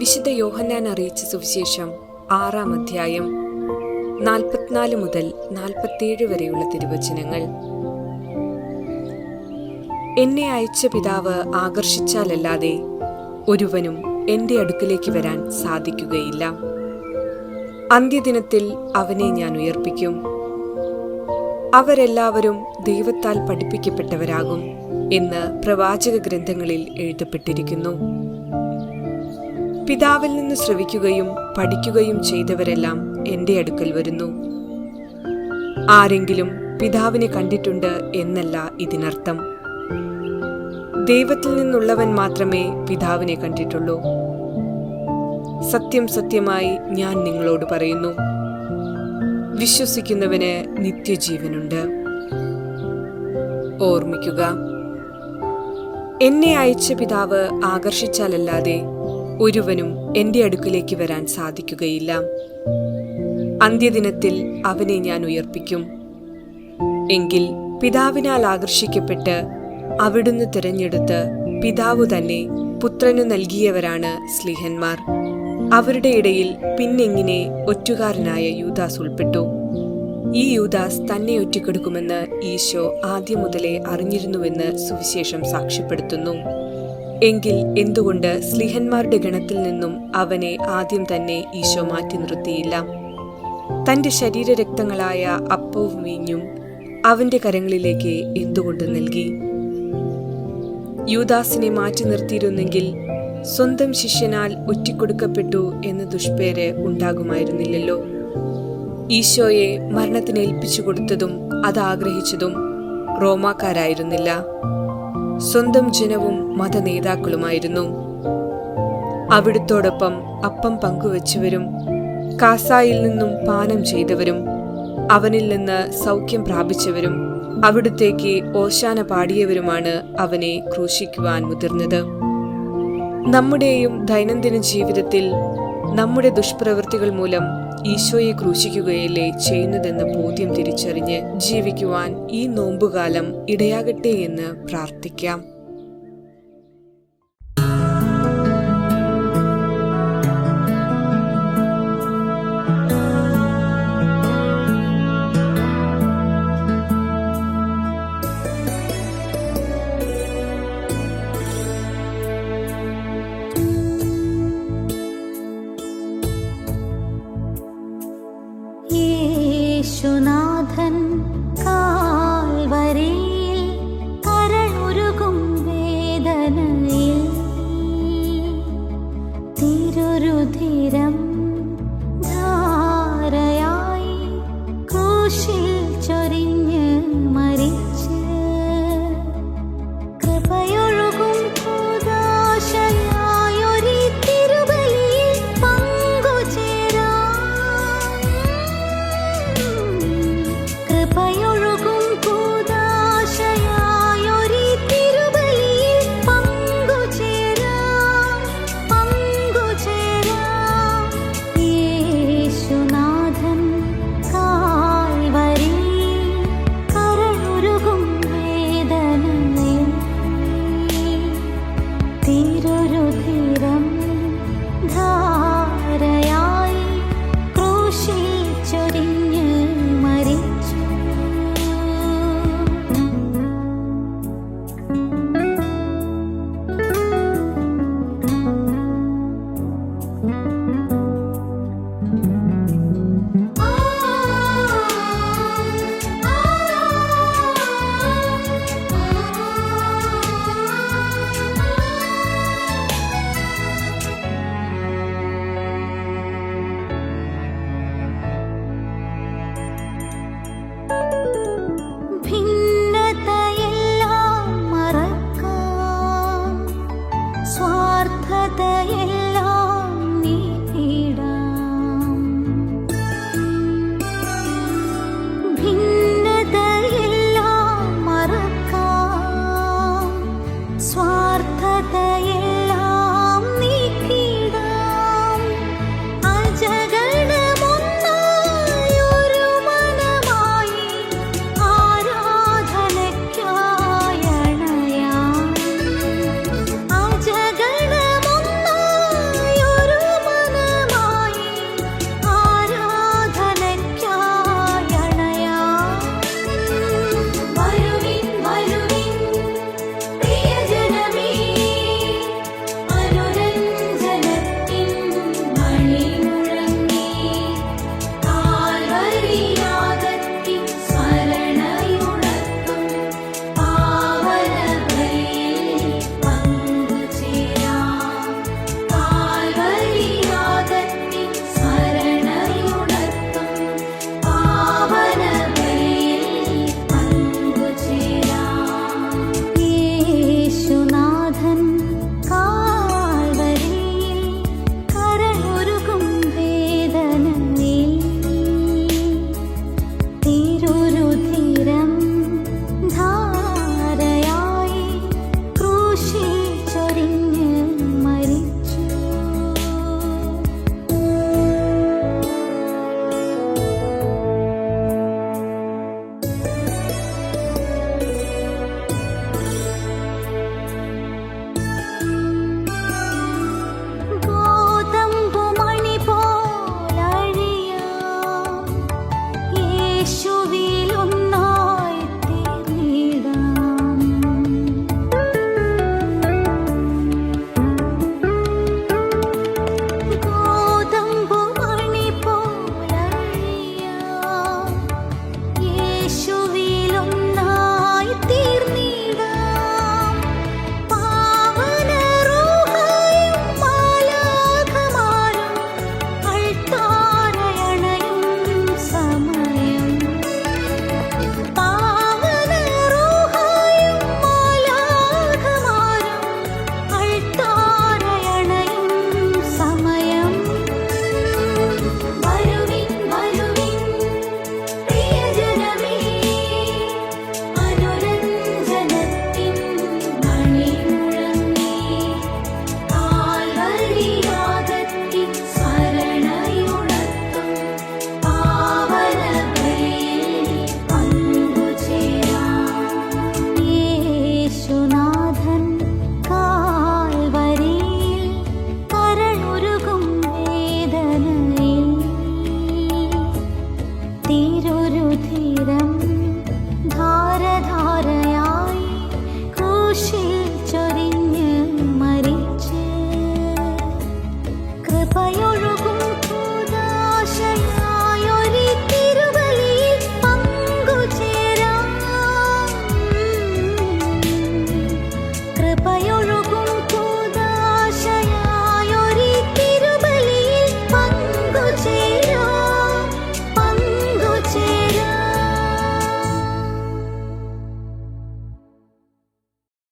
വിശുദ്ധ യോഹന്നാൻ അറിയിച്ച സുവിശേഷം ആറാം അധ്യായം നാൽപ്പത്തിനാല് മുതൽ നാൽപ്പത്തിയേഴ് വരെയുള്ള തിരുവചനങ്ങൾ. എന്നെ അയച്ച പിതാവ് ആകർഷിച്ചാലല്ലാതെ ഒരുവനും എന്റെ അടുക്കിലേക്ക് വരാൻ സാധിക്കുകയില്ല. അന്ത്യദിനത്തിൽ അവനെ ഞാൻ ഉയർപ്പിക്കും. അവരെല്ലാവരും ദൈവത്താൽ പഠിപ്പിക്കപ്പെട്ടവരാകും എന്ന് പ്രവാചക ഗ്രന്ഥങ്ങളിൽ എഴുതപ്പെട്ടിരിക്കുന്നു. പിതാവിൽ നിന്ന് ശ്രവിക്കുകയും പഠിക്കുകയും ചെയ്തവരെല്ലാം എന്റെ അടുക്കൽ വരുന്നു. ആരെങ്കിലും പിതാവിനെ കണ്ടിട്ടുണ്ട് എന്നല്ല ഇതിനർത്ഥം. ദൈവത്തിൽ നിന്നുള്ളവൻ മാത്രമേ പിതാവിനെ കണ്ടിട്ടുള്ളൂ. സത്യം സത്യമായി ഞാൻ നിങ്ങളോട് പറയുന്നു. വിശ്വസിക്കുന്നവന് നിത്യജീവനുണ്ട്. ഓർമ്മിക്കുക. എന്നെ അയച്ച പിതാവ് ആകർഷിച്ചാലല്ലാതെ ഒരുവനും എന്റെ അടുക്കിലേക്ക് വരാൻ സാധിക്കുകയില്ല. അന്ത്യദിനത്തിൽ അവനെ ഞാൻ ഉയർപ്പിക്കും. എങ്കിൽ പിതാവിനാൽ ആകർഷിക്കപ്പെട്ട് അവിടുന്ന് തിരഞ്ഞെടുത്ത് പിതാവു തന്നെ പുത്രനു നൽകിയവരാണ് സ്ലിഹന്മാർ. അവരുടെ ഇടയിൽ പിന്നെങ്ങിനെ ഒറ്റുകാരനായ യൂദാസ് ഉൾപ്പെട്ടു. ഈ യൂദാസ് തന്നെ ഒറ്റക്കെടുക്കുമെന്ന് ഈശോ ആദ്യം മുതലേ അറിഞ്ഞിരുന്നുവെന്ന് സുവിശേഷം സാക്ഷ്യപ്പെടുത്തുന്നു. എങ്കിൽ എന്തുകൊണ്ട് സ്ലിഹന്മാരുടെ ഗണത്തിൽ നിന്നും അവനെ ആദ്യം തന്നെ ഈശോ മാറ്റി നിർത്തിയില്ല? തന്റെ ശരീരരക്തങ്ങളായ അപ്പവും വീഞ്ഞും അവന്റെ കരങ്ങളിലേക്ക് എന്തുകൊണ്ട് നൽകി? യൂദാസിനെ മാറ്റി നിർത്തിയിരുന്നെങ്കിൽ സ്വന്തം ശിഷ്യനാൽ ഒറ്റിക്കൊടുക്കപ്പെട്ടു എന്ന ദുഷ്പേര് ഉണ്ടാകുമായിരുന്നില്ലല്ലോ. ഈശോയെ മരണത്തിന് ഏൽപ്പിച്ചു കൊടുത്തതും അത് ആഗ്രഹിച്ചതും റോമാക്കാരായിരുന്നില്ല. സ്വന്തം ജനവും മതനേതാക്കളുമായിരുന്നു. അവിടുത്തോടൊപ്പം അപ്പം പങ്കുവച്ചവരും കാസായിൽ നിന്നും പാനം ചെയ്തവരും അവനിൽ നിന്ന് സൗഖ്യം പ്രാപിച്ചവരും അവിടുത്തേക്ക് ഓശാന പാടിയവരുമാണ് അവനെ ക്രൂശിക്കുവാൻ മുതിർന്നത്. നമ്മുടെയും ദൈനംദിന ജീവിതത്തിൽ നമ്മുടെ ദുഷ്പ്രവൃത്തികൾ മൂലം ഈശോയെ ക്രൂശിക്കുകയല്ലേ ചെയ്യുന്നതെന്ന ബോധ്യം തിരിച്ചറിഞ്ഞ് ജീവിക്കുവാൻ ഈ നോമ്പുകാലം ഇടയാകട്ടെ എന്ന് പ്രാർത്ഥിക്കാം. യേശുനാഥൻ. பய